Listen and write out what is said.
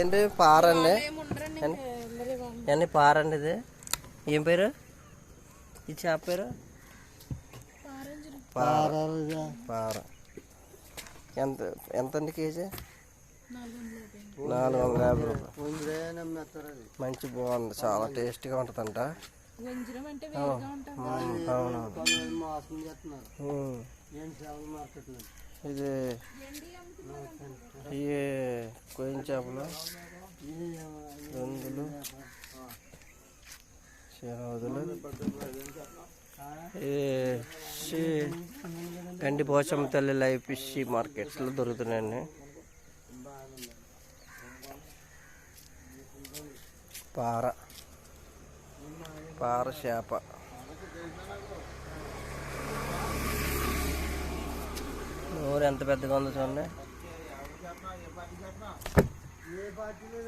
ఏంటి? పారండి. ఇవన్నీ పారండి ఇది? ఏం పేరు? ఈ చేప పేరు. పార. పార ఎంత ఎంత అండి కేజీ? నాలుగు వందల యాభై. రూపాయలు. మంచి బాగుంది. చాలా టేస్టీగా ఉంటుందంట. వంజరం అంటే వేరుగా ఉంటుంది. కదా. అవునవును. ఇది కోయిన చేపలు రంగులు శనవదులు గండి పోచమ్మ తల్లి లైవ్ ఫిష్ మార్కెట్స్లో దొరుకుతున్నాయండి. పార పార చేప. నోరు ఎంత పెద్దగా ఉందో చూడండి. ఏ పార్టీలో